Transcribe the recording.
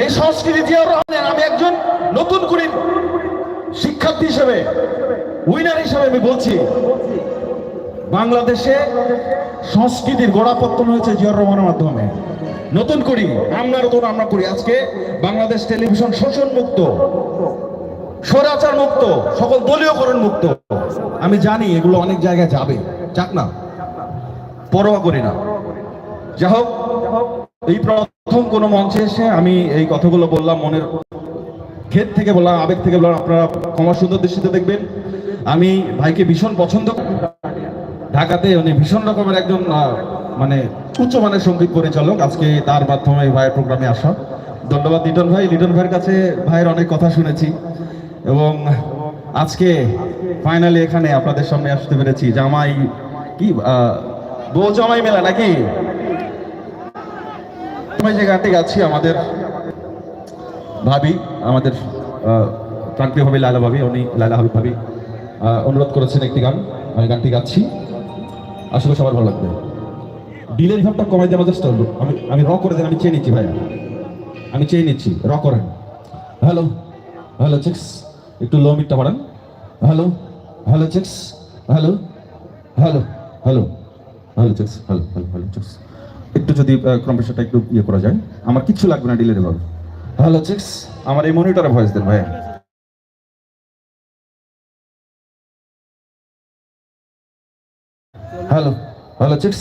এই সংস্কৃতি জিয়াউর রহমানের আমি একজন নতুন করে শিক্ষার্থী হিসেবে উইনার হিসেবে আমি বলছি, বাংলাদেশে সংস্কৃতির গোড়াপত্তন হয়েছে জিয়াউর রহমানের মাধ্যমে। নতুন করি, আমরা নতুন আমরা করি। আজকে বাংলাদেশ টেলিভিশন শোষণ মুক্ত, স্বরাচার মুক্ত, সকল দলীয়করণ মুক্ত। আমি জানি এগুলো অনেক জায়গায় যাবে, যাক না, পরোয়া করি না। যাই হোক এই প্রথম কোনো মঞ্চে এসে আমি এই কথাগুলো বললাম মনের ক্ষেত থেকে বললাম, আবেগ থেকে বললাম, আপনারা ক্ষমা সুন্দর দৃষ্টিতে দেখবেন। আমি ভাইকে ভীষণ পছন্দ ঢাকাতে উনি ভীষণ রকমের একজন মানে উচ্চমানের সংগীত পরিচালক। আজকে তার মাধ্যমে ভাইয়ের প্রোগ্রামে আসা। ধন্যবাদ লিটন ভাই। লিটন ভাইয়ের কাছে ভাইয়ের অনেক কথা শুনেছি। এবং আজকে ফাইনালি এখানে আপনাদের সামনে আসতে পেরেছি। জামাই কি বউ জামাই মেলা নাকি? আমি যে গানটি গাচ্ছি, আমাদের ভাবি, আমাদের প্রাণপ্রিয় ভাবি, লালা ভাবি, উনি লালা হাবিব ভাবি অনুরোধ করেছেন একটি গান। আমি গানটি গাচ্ছি। করি সবার ভালো লাগবে। ডিলের ভাবটা কমাই দেওয়া চেষ্টা করব আমি আমি র করে দেন, আমি চেয়ে নিচ্ছি ভাইয়া। আমি চেয়ে নিচ্ছি, র করেন। হ্যালো হ্যালো চেক্স একটু লো মিটটা বাড়ান। Hello hello checks hello hello hello hello checks hello hello hello checks একটু যদি কম্পিউটারটা একটু ইয়ে করা যায়। আমার কিচ্ছু লাগবে না ডিলে ভাবে হ্যালো চিক্স আমার এই মনিটরে ভয়েস দেন ভাইয়া। Hello hello checks